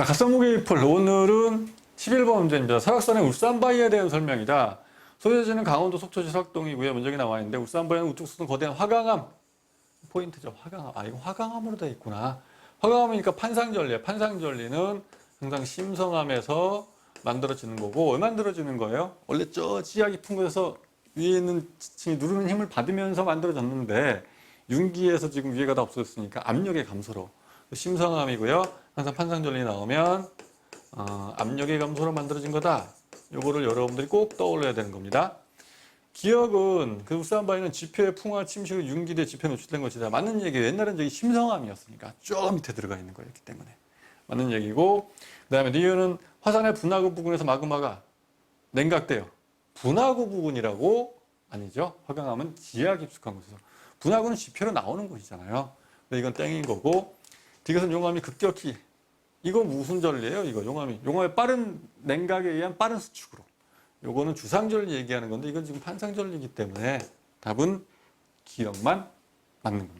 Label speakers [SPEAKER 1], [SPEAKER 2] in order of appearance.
[SPEAKER 1] 자, 갓선무기 풀 오늘은 11번 문제입니다. 설악산의 울산바위에 대한 설명이다. 소재지는 강원도 속초시 설악동이고요. 문제가 나와 있는데 울산바위는 우측 수는 거대한 화강암 포인트죠. 화강암. 아, 이거 화강암으로 되어 있구나. 화강암이니까 판상절리에 판상절리는 항상 심성암에서 만들어지는 거고 왜 만들어지는 거예요? 원래 저 지하 깊은 곳에서 위에 있는 지층이 누르는 힘을 받으면서 만들어졌는데 윤기에서 지금 위에가 다 없어졌으니까 압력의 감소로 심성암이고요. 항상 판상절리 나오면 어, 압력의 감소로 만들어진 거다. 요거를 여러분들이 꼭 떠올려야 되는 겁니다. 기억은 그 울산바위는 지표의 풍화, 침식의 윤기대 지표에 노출된 것이다. 맞는 얘기예요. 옛날엔 저기 심성암이었으니까 저 밑에 들어가 있는 거였기 때문에 맞는 얘기고 그 다음에 니은은 화산의 분화구 부근에서 마그마가 냉각돼요. 분화구 부근이라고 아니죠. 화강암은 지하 깊숙한 곳에서 분화구는 지표로 나오는 곳이잖아요. 근데 이건 땡인 거고 디귿은 용암이 급격히 이거 무슨 전리예요? 이거 용암이 용암의 빠른 냉각에 의한 빠른 수축으로 요거는 주상절리 얘기하는 건데 이건 지금 판상절리이기 때문에 답은 기억만 맞는 겁니다.